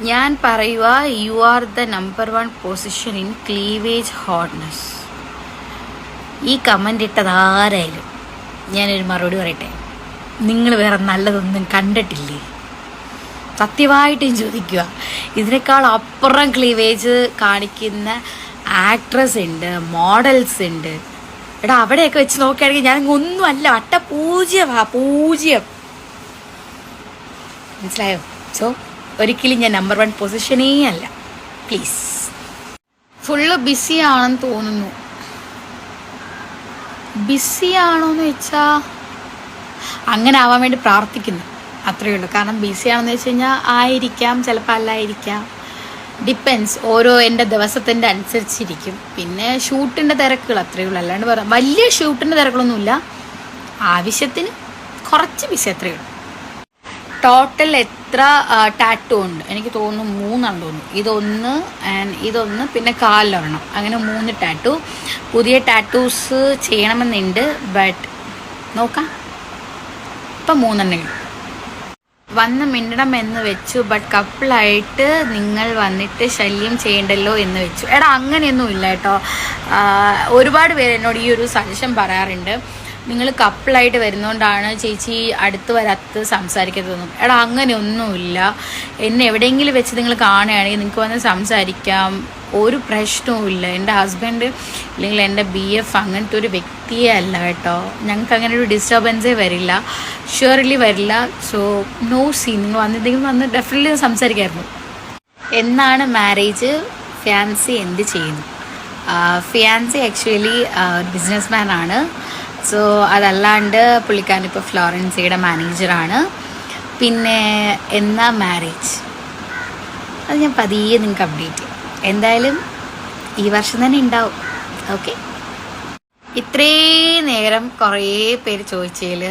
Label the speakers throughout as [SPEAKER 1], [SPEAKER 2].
[SPEAKER 1] ഞാൻ പറയുക you are the number one position in cleavage hotness ഈ കമന്റ് ഇട്ടത് ആരായാലും ഞാനൊരു മറുപടി പറയട്ടെ? നിങ്ങൾ വേറെ നല്ലതൊന്നും കണ്ടിട്ടില്ലേ? സത്യമായിട്ടും ചോദിക്കുക. ഇതിനേക്കാൾ അപ്പുറം ക്ലീവേജ് കാണിക്കുന്ന ആക്ട്രസ് ഉണ്ട് മോഡൽസ് ഉണ്ട്. എടാ അവിടെയൊക്കെ വെച്ച് നോക്കുകയാണെങ്കിൽ ഞാൻ ഒന്നുമല്ല അട്ട പൂജ്യമാ പൂജ്യം. മനസ്സിലായോ? സോ ഒരിക്കലും ഞാൻ നമ്പർ വൺ പൊസിഷനേ അല്ല. പ്ലീസ് ഫുള്ള് ബിസി ആണെന്ന് തോന്നുന്നു. ബിസി ആണോന്ന് വെച്ചാ അങ്ങനെ ആവാൻ വേണ്ടി പ്രാർത്ഥിക്കുന്നു. അത്രയേ ഉള്ളൂ. കാരണം ബിസി ആണെന്ന് വെച്ച് കഴിഞ്ഞാൽ ആയിരിക്കാം ചിലപ്പോൾ അല്ലായിരിക്കാം. ഡിപ്പെൻസ് ഓരോ എന്റെ ദിവസത്തിന്റെ അനുസരിച്ചിരിക്കും. പിന്നെ ഷൂട്ടിന്റെ തിരക്കുകൾ അത്രയേ ഉള്ളൂ. അല്ലാണ്ട് പറയാം വലിയ ഷൂട്ടിന്റെ തിരക്കുകളൊന്നുമില്ല. ആവശ്യത്തിന് കുറച്ച് ബിസി അത്രയേ ഉള്ളൂ. ടോട്ടൽ എത്ര ടാറ്റു ഉണ്ട്? എനിക്ക് തോന്നുന്നു മൂന്നാണ് തോന്നുന്നു. ഇതൊന്ന് ആൻഡ് ഇതൊന്ന് പിന്നെ കാലിലൊരെണ്ണം. അങ്ങനെ മൂന്ന് ടാറ്റു പുതിയ ടാറ്റൂസ് ചെയ്യണമെന്നുണ്ട് ബട്ട് നോക്കാം. ഇപ്പം മൂന്നെണ്ണേ വന്ന് മിണ്ടണം എന്ന് വെച്ചു ബട്ട് കപ്പിളായിട്ട് നിങ്ങൾ വന്നിട്ട് ശല്യം ചെയ്യണ്ടല്ലോ എന്ന് വെച്ചു. എടാ അങ്ങനെയൊന്നും ഇല്ല കേട്ടോ. ഒരുപാട് പേര് എന്നോട് ഈ ഒരു സജഷൻ പറയാറുണ്ട്. നിങ്ങൾ കപ്പിളായിട്ട് വരുന്നതുകൊണ്ടാണ് ചേച്ചി അടുത്ത് വരത്ത് സംസാരിക്കരുതെന്നും എടാ അങ്ങനെയൊന്നുമില്ല. എന്നെ എവിടെയെങ്കിലും വെച്ച് നിങ്ങൾ കാണുകയാണെങ്കിൽ നിങ്ങൾക്ക് വന്ന് സംസാരിക്കാം. ഒരു പ്രശ്നവുമില്ല. എന്റെ ഹസ്ബൻഡ് അല്ലെങ്കിൽ എന്റെ ബി എഫ് അങ്ങനത്തെ ഒരു വ്യക്തിയെ അല്ല കേട്ടോ. ഞങ്ങൾക്ക് അങ്ങനെ ഒരു ഡിസ്റ്റർബൻസേ വരില്ല. ഷുവർലി വരില്ല. സോ നോ സീ നിങ്ങൾ വന്നിട്ടെങ്കിൽ വന്ന് ഡെഫിനറ്റ്ലി സംസാരിക്കായിരുന്നു. എന്നാണ് മാരേജ് ഫിയാൻസി എന്ത് ചെയ്യുന്നു? ഫിയാൻസി ആക്ച്വലി ബിസിനസ് മാൻ ആണ്. സോ അതല്ലാണ്ട് പുള്ളിക്കാരൻ ഇപ്പോൾ ഫ്ലോറൻസിയുടെ മാനേജറാണ്. പിന്നെ എന്നാ മാരേജ് അത് ഞാൻ പതിയെ നിങ്ങൾക്ക് അപ്ഡേറ്റ് ചെയ്യും. എന്തായാലും ഈ വർഷം തന്നെ ഉണ്ടാവും ഓക്കെ ഇത്രയും നേരം കുറേ പേര് ചോദിച്ചതിൽ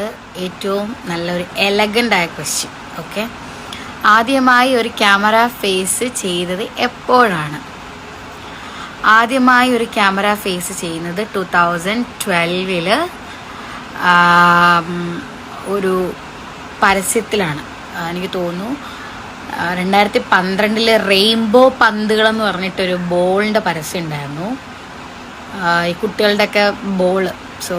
[SPEAKER 1] ഏറ്റവും നല്ലൊരു എലഗന്റായ ക്വസ്റ്റ്യൻ ഓക്കെ ആദ്യമായി ഒരു ക്യാമറ ഫേസ് ചെയ്തത് എപ്പോഴാണ്? ആദ്യമായി ഒരു ക്യാമറ ഫേസ് ചെയ്യുന്നത് ടു തൗസൻഡ് ട്വൽവിൽ ഒരു പരസ്യത്തിലാണ്. എനിക്ക് തോന്നുന്നു രണ്ടായിരത്തി പന്ത്രണ്ടിൽ റെയിൻബോ പന്തുകളെന്ന് പറഞ്ഞിട്ടൊരു ബോളിന്റെ പരസ്യം ഉണ്ടായിരുന്നു. ഈ കുട്ടികളുടെയൊക്കെ ബോൾ. സോ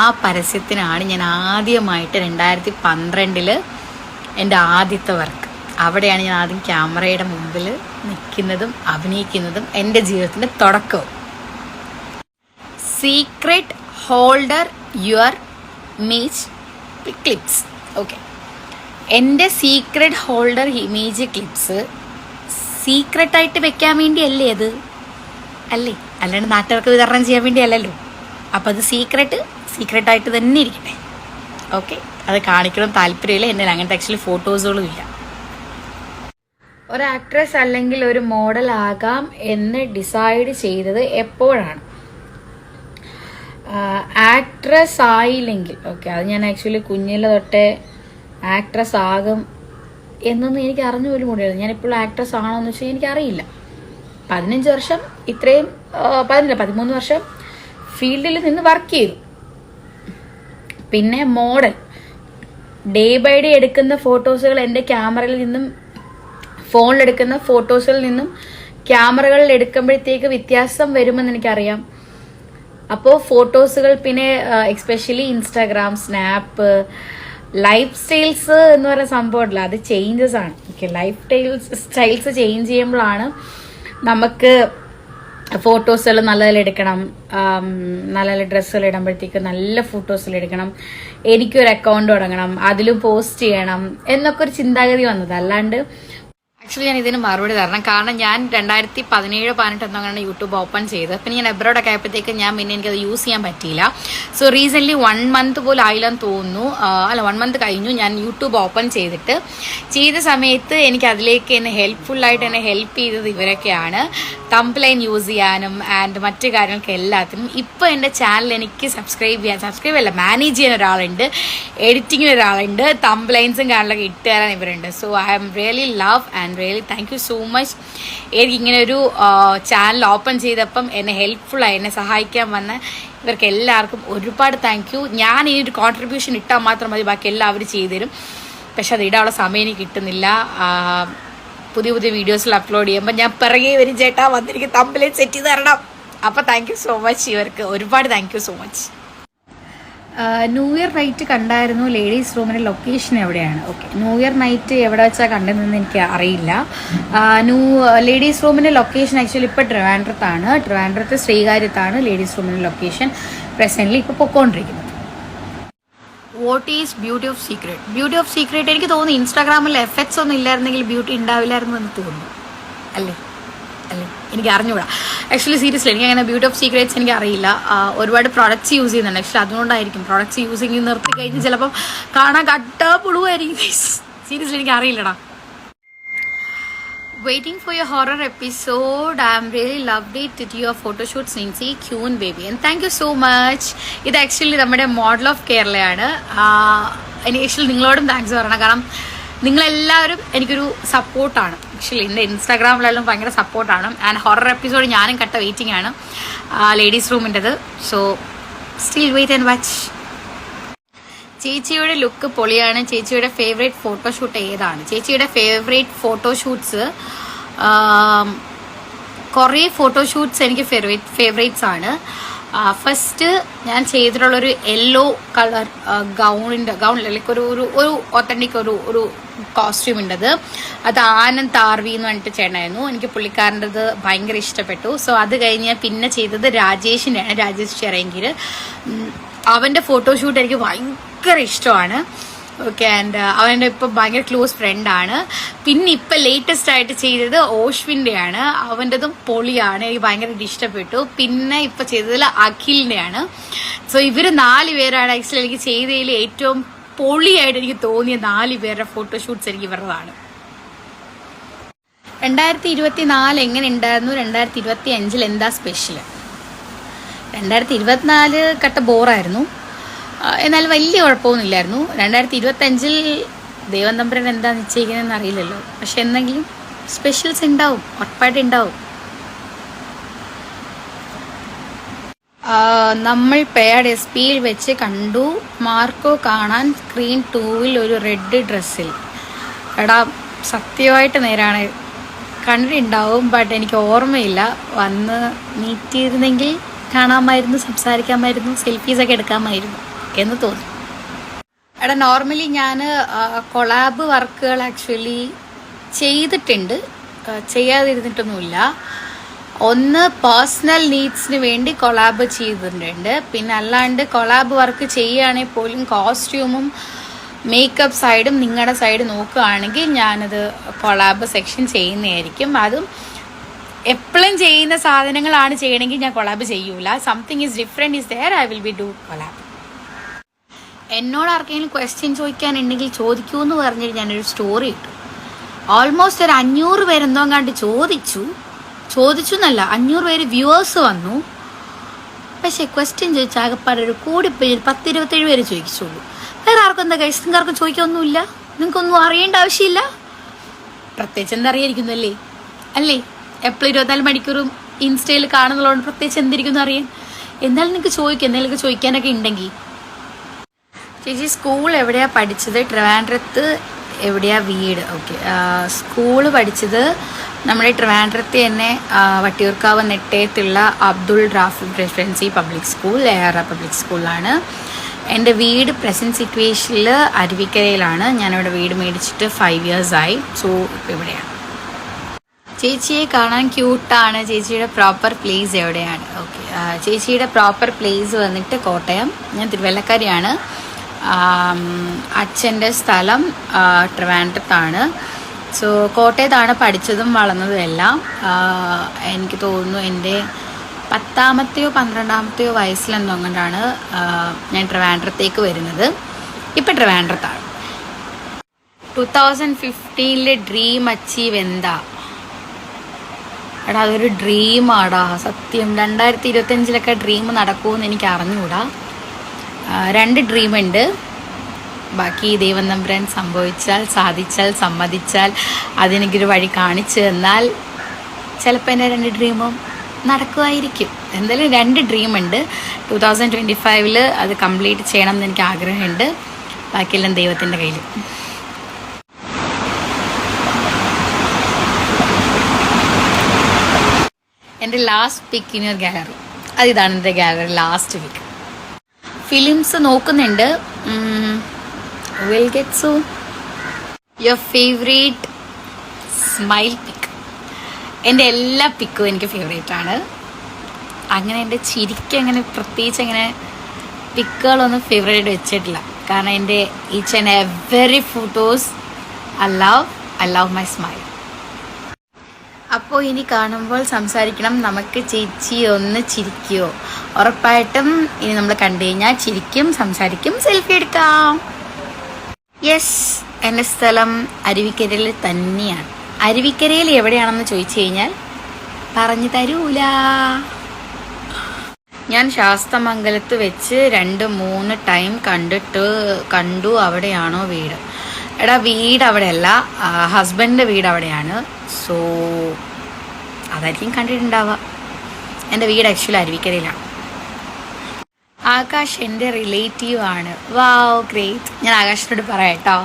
[SPEAKER 1] ആ പരസ്യത്തിനാണ് ഞാൻ ആദ്യമായിട്ട് രണ്ടായിരത്തി പന്ത്രണ്ടിൽ എന്റെ ആദ്യത്തെ വർക്ക്. അവിടെയാണ് ഞാൻ ആദ്യം ക്യാമറയുടെ മുമ്പിൽ നിൽക്കുന്നതും അഭിനയിക്കുന്നതും എന്റെ ജീവിതത്തിന്റെ തുടക്കവും. Secret holder your image clips okay എന്റെ സീക്രട്ട് ഹോൾഡർ ഇമേജ് ക്ലിപ്സ് സീക്രട്ടായിട്ട് വെക്കാൻ വേണ്ടിയല്ലേ അത്? അല്ലേ? അല്ലാണ്ട് നാട്ടുകാർക്ക് വിതരണം ചെയ്യാൻ വേണ്ടിയല്ലല്ലോ. അപ്പോൾ അത് സീക്രട്ട് സീക്രട്ടായിട്ട് തന്നെ ഇരിക്കട്ടെ. ഓക്കെ അത് കാണിക്കണം. താല്പര്യമില്ല. എന്റെ അങ്ങനത്തെ ആക്ച്വലി ഫോട്ടോസുകളും ഇല്ല. ഒരു ആക്ട്രസ് അല്ലെങ്കിൽ ഒരു മോഡൽ ആകാം എന്ന് ഡിസൈഡ് ചെയ്തത് എപ്പോഴാണ്? ആക്ട്രസ് ആയില്ലെങ്കിൽ ഓക്കെ അത് ഞാൻ ആക്ച്വലി കുഞ്ഞിലെ തൊട്ടേ ആക്ട്രസ് ആകും എന്നൊന്നും എനിക്ക് അറിഞ്ഞു പോലും കൂടിയായിരുന്നു ഞാൻ ഇപ്പോഴും ആക്ട്രസ് ആണോ എന്ന് വെച്ചാൽ എനിക്കറിയില്ല. പതിനഞ്ച് വർഷം ഇത്രയും പതിനില്ല പതിമൂന്ന് വർഷം ഫീൽഡിൽ നിന്ന് വർക്ക് ചെയ്തു. പിന്നെ മോഡൽ ഡേ ബൈ ഡേ എടുക്കുന്ന ഫോട്ടോസുകൾ എന്റെ ക്യാമറയിൽ നിന്നും ഫോണിലെടുക്കുന്ന ഫോട്ടോസിൽ നിന്നും ക്യാമറകളിൽ എടുക്കുമ്പോഴത്തേക്ക് വ്യത്യാസം വരുമെന്ന് എനിക്കറിയാം. അപ്പോൾ ഫോട്ടോസുകൾ പിന്നെ especially Instagram snap life styles എന്ന് പറയുന്ന സംഭവമില്ല അത് ചേഞ്ചസ് ആണ്. Okay life styles styles change ചെയ്യുമ്പോഴാണ് നമുക്ക് ഫോട്ടോസുകൾ നല്ലതിൽ എടുക്കണം. ആം, നല്ല നല്ല ഡ്രസ്സുകൾ ഇടുമ്പോഴത്തേക്ക് നല്ല ഫോട്ടോസിൽ എടുക്കണം. എനിക്കൊരു അക്കൗണ്ട് തുടങ്ങണം അതിലും പോസ്റ്റ് ചെയ്യണം എന്നൊക്കെ ഒരു ചിന്താഗതി വന്നത്. അല്ലാണ്ട് ആക്ച്വലി ഞാൻ ഇതിന് മറുപടി തരണം. കാരണം ഞാൻ രണ്ടായിരത്തി പതിനേഴ് പതിനെട്ട് അങ്ങനെ യൂട്യൂബ് ഓപ്പൺ ചെയ്ത്. പിന്നെ ഞാൻ എബ്രോഡ് ഒക്കെ ആയപ്പോഴത്തേക്ക് ഞാൻ പിന്നെ എനിക്കത് യൂസ് ചെയ്യാൻ പറ്റിയില്ല. സോ റീസെന്റ്ലി വൺ മന്ത് പോലും ആയില്ലെന്ന് തോന്നുന്നു. അല്ല വൺ മന്ത് കഴിഞ്ഞു. ഞാൻ യൂട്യൂബ് ഓപ്പൺ ചെയ്തിട്ട്. ചെയ്ത സമയത്ത് എനിക്ക് അതിലേക്ക് എന്നെ ഹെൽപ്ഫുള്ളായിട്ട് എന്നെ ഹെൽപ്പ് ചെയ്തത് ഇവരൊക്കെയാണ്. തംപ്ലൈൻ യൂസ് ചെയ്യാനും ആൻഡ് മറ്റു കാര്യങ്ങൾക്ക് എല്ലാത്തിനും. ഇപ്പോൾ എന്റെ ചാനൽ എനിക്ക് സബ്സ്ക്രൈബ് ചെയ്യാൻ സബ്സ്ക്രൈബ് അല്ല മാനേജ് ചെയ്യാൻ ഒരാളുണ്ട്. എഡിറ്റിങ്ങിന് ഒരാളുണ്ട്. തംപ്ലൈൻസും കാര്യങ്ങളൊക്കെ ഇട്ട് തരാൻ ഇവരുണ്ട്. So I am really love and really thank you so much എനിക്കിങ്ങനെ ഒരു ചാനൽ ഓപ്പൺ ചെയ്തപ്പം എന്നെ ഹെൽപ്ഫുള്ളായി എന്നെ സഹായിക്കാൻ വന്ന ഇവർക്ക് എല്ലാവർക്കും ഒരുപാട് താങ്ക് യു ഞാൻ ഈ ഒരു കോൺട്രിബ്യൂഷൻ ഇട്ടാൽ മാത്രം മതി ബാക്കി എല്ലാവരും ചെയ്തുതരും. പക്ഷെ അത് ഇടാനുള്ള സമയം എനിക്ക് കിട്ടുന്നില്ല. പുതിയ പുതിയ വീഡിയോസിൽ അപ്ലോഡ് ചെയ്യുമ്പോൾ ഞാൻ പിറകെ വരും ചേട്ടാ വന്നിരിക്കും തമ്പിലേക്ക് സെറ്റ് ചെയ്ത് തരണം. അപ്പോൾ താങ്ക് യു സോ മച്ച് ഇവർക്ക് ഒരുപാട് thank you so much new year night കണ്ടായിരുന്നു ലേഡീസ് റൂമിന്റെ ലൊക്കേഷൻ എവിടെയാണ്? ഓക്കെ ന്യൂ ഇയർ നൈറ്റ് എവിടെ വെച്ചാൽ കണ്ടതെന്ന് എനിക്ക് അറിയില്ല. ന്യൂ ലേഡീസ് റൂമിന്റെ ലൊക്കേഷൻ ആക്ച്വലി ഇപ്പോൾ ട്രിവാൻഡ്രത്താണ്. ട്രിവാൻഡ്രത്ത് ശ്രീകാര്യത്താണ് ലേഡീസ് റൂമിന്റെ ലൊക്കേഷൻ പ്രസന്റ്ലി ഇപ്പോൾ പൊക്കോണ്ടിരിക്കുന്നത്. What is beauty of secret beauty of secret എനിക്ക് തോന്നുന്നു ഇൻസ്റ്റാഗ്രാമിൽ എഫക്ട്സ് ഒന്നും ഇല്ലായിരുന്നെങ്കിൽ ബ്യൂട്ടി ഉണ്ടാവില്ലായിരുന്നു എന്ന് തോന്നുന്നു. അല്ലേ? അല്ലേ? എനിക്ക് അറിഞ്ഞുകൂടാ ആക്ച്വലി സീരിയസ്ലി എനിക്ക് അങ്ങനെ ബ്യൂട്ടി ഓഫ് സീക്രറ്റ്സ് എനിക്ക് അറിയില്ല ഒരുപാട് പ്രോഡക്റ്റ്സ് യൂസ് ചെയ്യുന്നുണ്ട്. ആക്ച്വലി അതുകൊണ്ടായിരിക്കും പ്രോഡക്റ്റ്സ് യൂസ് ചെയ്ത് നിർത്തി കഴിഞ്ഞ് ചിലപ്പം കാണാൻ കട്ട പുളുവായിരിക്കും. സീരിയസ്ലി എനിക്ക് അറിയില്ലടാ waiting for your horror episode. I really loved it. It do your photoshoot scenes ഈ queen baby and thank you so much ഇത് ആക്ച്വലി നമ്മുടെ മോഡൽ ഓഫ് കേരളയാണ് എനിക്ക് ആക്ച്വലി നിങ്ങളോടും താങ്ക്സ് പറയണം. കാരണം നിങ്ങളെല്ലാവരും എനിക്കൊരു സപ്പോർട്ടാണ്. ആക്ച്വലി എന്റെ ഇൻസ്റ്റാഗ്രാമിലെല്ലാം ഭയങ്കര സപ്പോർട്ടാണ്. ആൻഡ് ഹൊറർ എപ്പിസോഡ് ഞാനും കട്ട വെയിറ്റിംഗ് ആണ്. Ladies റൂമിന്റെത് so still wait and watch ചേച്ചിയുടെ ലുക്ക് പൊളിയാണ്. ചേച്ചിയുടെ ഫേവറേറ്റ് ഫോട്ടോഷൂട്ട് ഏതാണ്? ചേച്ചിയുടെ ഫേവറേറ്റ് ഫോട്ടോഷൂട്ട്സ് കുറേ ഫോട്ടോഷൂട്ട്സ് എനിക്ക് ഫേവറേറ്റ് ഫേവറേറ്റ്സ് ആണ്. ഫസ്റ്റ് ഞാൻ ചെയ്തിട്ടുള്ളൊരു യെല്ലോ കളർ ഗൗണിന്റെ ഗൗണിൽ ലൈക്ക് ഒരു ഒരു ഒരു ഒത്തന്റിക് ഒരു ഒരു കോസ്റ്റ്യൂം ഉണ്ടത്. അത് ആനന്ദ് താർവി എന്ന് പറഞ്ഞിട്ട് ചേട്ടനായിരുന്നു. എനിക്ക് പുള്ളിക്കാരന്റെത് ഭയങ്കര ഇഷ്ടപ്പെട്ടു. സോ അത് കഴിഞ്ഞ് പിന്നെ ചെയ്തത് രാജേഷിന്റെയാണ് രാജേഷ് ചെറിയെങ്കിൽ അവന്റെ ഫോട്ടോഷൂട്ട് എനിക്ക് ഭയങ്കര ഇഷ്ടമാണ്. ഓക്കെ ആൻഡ് അവന്റെ ഇപ്പം ഭയങ്കര ക്ലോസ് ഫ്രണ്ടാണ് പിന്നെ ഇപ്പം ലേറ്റസ്റ്റ് ആയിട്ട് ചെയ്തത് ഓഷ്വിന്റെയാണ് അവന്റെതും പൊളിയാണ്. എനിക്ക് ഭയങ്കരമായിട്ട് ഇഷ്ടപ്പെട്ടു. പിന്നെ ഇപ്പം ചെയ്തതിൽ അഖിലിന്റെയാണ്. സോ ഇവർ നാല് പേരാണ്. ആക്ച്വലി എനിക്ക് ചെയ്തതിൽ ഏറ്റവും പൊളിയായിട്ട് എനിക്ക് തോന്നിയ നാല് പേരുടെ ഫോട്ടോഷൂട്ട്സ് എനിക്ക് ഇവരുടേതാണ്. രണ്ടായിരത്തി ഇരുപത്തി നാല് എങ്ങനെ ഉണ്ടായിരുന്നു? രണ്ടായിരത്തി ഇരുപത്തി അഞ്ചിൽ എന്താ സ്പെഷ്യൽ രണ്ടായിരത്തി ഇരുപത്തിനാല് കട്ട ബോറായിരുന്നു. എന്നാൽ വലിയ കുഴപ്പമൊന്നുമില്ലായിരുന്നു. രണ്ടായിരത്തി ഇരുപത്തഞ്ചിൽ ദൈവം എന്താ നിശ്ചയിക്കുന്നതെന്ന് അറിയില്ലല്ലോ. പക്ഷെ എന്തെങ്കിലും സ്പെഷ്യൽസ് ഉണ്ടാവും. ഉറപ്പായിട്ട് ഉണ്ടാവും. നമ്മൾ പേഡ് എസ് പിയിൽ വെച്ച് കണ്ടു. മാർക്കോ കാണാൻ സ്ക്രീൻ ടൂവിൽ ഒരു റെഡ് ഡ്രസ്സിൽ എടാ സത്യമായിട്ട് നേരാണ്. കണ്ടിട്ടുണ്ടാവും ബട്ട് എനിക്ക് ഓർമ്മയില്ല. വന്ന് മീറ്റ് ചെയ്തിരുന്നെങ്കിൽ കാണാമായിരുന്നു സംസാരിക്കാമായിരുന്നു സെൽഫീസൊക്കെ എടുക്കാമായിരുന്നു എന്ന് തോന്നി. എടാ നോർമലി ഞാൻ കൊളാബ് വർക്കുകൾ ആക്ച്വലി ചെയ്തിട്ടുണ്ട്. ചെയ്യാതിരുന്നിട്ടൊന്നുമില്ല. ഒന്ന് പേഴ്സണൽ നീഡ്സിന് വേണ്ടി കൊളാബ് ചെയ്തിട്ടുണ്ട്. പിന്നെ അല്ലാണ്ട് കൊളാബ് വർക്ക് ചെയ്യുകയാണെങ്കിൽ പോലും കോസ്റ്റ്യൂമും മേക്കപ്പ് സൈഡും നിങ്ങളുടെ സൈഡ് നോക്കുകയാണെങ്കിൽ ഞാനത് കൊളാബ് സെക്ഷൻ ചെയ്യുന്നതായിരിക്കും. അതും എപ്പോഴും ചെയ്യുന്ന സാധനങ്ങളാണ് ചെയ്യണമെങ്കിൽ ഞാൻ കൊളാബ് ചെയ്യൂല. Something is different is there I will be do collab എന്നോട് ആർക്കെങ്കിലും ക്വസ്റ്റ്യൻ ചോദിക്കാനുണ്ടെങ്കിൽ ചോദിക്കൂ എന്ന് പറഞ്ഞിട്ട് ഞാനൊരു സ്റ്റോറി ഇട്ടു. ഓൾമോസ്റ്റ് ഒരു അഞ്ഞൂറ് പേരെന്തോ കണ്ട് ചോദിച്ചു. ചോദിച്ചു എന്നല്ല അഞ്ഞൂറ് പേര് വ്യൂവേഴ്സ് വന്നു. പക്ഷേ ക്വസ്റ്റ്യൻ ചോദിച്ചാൽ ആകെപ്പാടെ ഒരു കൂടി പത്ത് ഇരുപത്തേഴ് പേര് ചോദിച്ചുള്ളൂ വേറെ ആർക്കും എന്താ കഴിച്ചു നിങ്ങൾക്കും ചോദിക്കൊന്നുമില്ല നിങ്ങൾക്കൊന്നും അറിയേണ്ട ആവശ്യമില്ല? പ്രത്യേകിച്ച് എന്താ അല്ലേ? അല്ലേ? എപ്പോഴും ഇരുപത്തിനാല് മണിക്കൂറും ഇൻസ്റ്റയിൽ കാണുന്നതുകൊണ്ട് പ്രത്യേകിച്ച് എന്തിരിക്കുന്നു അറിയാൻ? എന്നാലും നിങ്ങൾക്ക് ചോദിക്കും എന്തെങ്കിലുമൊക്കെ ചോദിക്കാനൊക്കെ ഉണ്ടെങ്കിൽ. ചേച്ചി സ്കൂൾ എവിടെയാ പഠിച്ചത്? ട്രിവാൻഡ്രത്ത് എവിടെയാ വീട്? ഓക്കെ സ്കൂൾ പഠിച്ചത് നമ്മുടെ ട്രിവാൻഡ്രത്ത് തന്നെ Vattiyoorkavu നെട്ടയത്തുള്ള Abdul Rafi residency public school air public സ്കൂളാണ്. എന്റെ വീട് പ്രസന്റ് സിറ്റുവേഷനിൽ അരുവിക്കരയിലാണ്. ഞാനിവിടെ വീട് മേടിച്ചിട്ട് ഫൈവ് ഇയേഴ്സായി സോ ഇപ്പോൾ ഇവിടെയാണ്. ചേച്ചിയെ കാണാൻ ക്യൂട്ടാണ് ചേച്ചിയുടെ പ്രോപ്പർ പ്ലേസ് എവിടെയാണ്? ഓക്കെ ചേച്ചിയുടെ പ്രോപ്പർ പ്ലേസ് വന്നിട്ട് കോട്ടയം. ഞാൻ തിരുവല്ലക്കാരിയാണ്. അച്ഛന്റെ സ്ഥലം ട്രിവാൻഡ്രത്താണ്. സോ കോട്ടയത്താണ് പഠിച്ചതും വളർന്നതും എല്ലാം. എനിക്ക് തോന്നുന്നു എന്റെ പത്താമത്തെയോ പന്ത്രണ്ടാമത്തെയോ വയസ്സിലെന്തോ ഞാൻ ട്രിവാൻഡ്രത്തേക്ക് വരുന്നത്. ഇപ്പം ട്രിവാൻഡ്രത്താണ്. ടു തൗസൻഡ് ഫിഫ്റ്റീനിലെ ഡ്രീം അച്ചീവ് എന്താ? എടാ അതൊരു ഡ്രീമാടാ സത്യം രണ്ടായിരത്തി ഇരുപത്തഞ്ചിലൊക്കെ ഡ്രീം നടക്കുമെന്ന് എനിക്ക് അറിഞ്ഞുകൂടാ രണ്ട് ഡ്രീമുണ്ട് ബാക്കി ദൈവം നമ്പുരാൻ സംഭവിച്ചാൽ സാധിച്ചാൽ സമ്മതിച്ചാൽ അതെനിക്കൊരു വഴി കാണിച്ചു തന്നാൽ ചിലപ്പോൾ എന്റെ രണ്ട് ഡ്രീമും നടക്കുമായിരിക്കും. എന്തായാലും രണ്ട് ഡ്രീമുണ്ട് ടു തൗസൻഡ് ട്വന്റി ഫൈവിൽ അത് കംപ്ലീറ്റ് ചെയ്യണം എന്ന് എനിക്ക് ആഗ്രഹമുണ്ട്. ബാക്കിയെല്ലാം ദൈവത്തിന്റെ കയ്യിൽ എന്റെ last pic in your gallery അതിതാണ് എന്റെ ഗാലറി ലാസ്റ്റ് പിക്ക് ഫിലിംസ് നോക്കുന്നുണ്ട്. Will get soon. Your favorite smile pic. എന്റെ എല്ലാ പിക്കും എനിക്ക് ഫേവറേറ്റ് ആണ്. അങ്ങനെ എന്റെ ചിരിക്ക് അങ്ങനെ പ്രത്യേകിച്ച് അങ്ങനെ പിക്കുകളൊന്നും ഫേവറേറ്റ് വെച്ചിട്ടില്ല. കാരണം എന്റെ each and every photos I love I love my smile അപ്പോൾ ഇനി കാണുമ്പോൾ സംസാരിക്കണം. നമുക്ക് ചേച്ചി ഒന്ന് ചിരിക്കുമോ ഉറപ്പായിട്ടും ഇനി നമ്മൾ കണ്ടു കഴിഞ്ഞാൽ ചിരിക്കും സംസാരിക്കും സെൽഫി എടുക്കാം. യെസ് എന്റെ സ്ഥലം അരുവിക്കരയിൽ തന്നെയാണ്. അരുവിക്കരയിൽ എവിടെയാണെന്ന് ചോദിച്ചു കഴിഞ്ഞാൽ പറഞ്ഞു തരൂല. ഞാൻ ശാസ്തമംഗലത്ത് വെച്ച് രണ്ട് മൂന്ന് ടൈം കണ്ടിട്ട് കണ്ടു അവിടെയാണോ വീട്. എടാ വീട് അവിടെയല്ല ഹസ്ബൻഡിന്റെ വീട് അവിടെയാണ്. സോ അതായിരിക്കും കണ്ടിട്ടുണ്ടാവുക. എന്റെ വീട് ആക്ച്വലി അരുവിക്കരയിലാണ്. ആകാശ് എന്റെ റിലേറ്റീവ് ആണ്. വാവ് ഗ്രേറ്റ് ഞാൻ ആകാശിനോട് പറയാം കേട്ടോ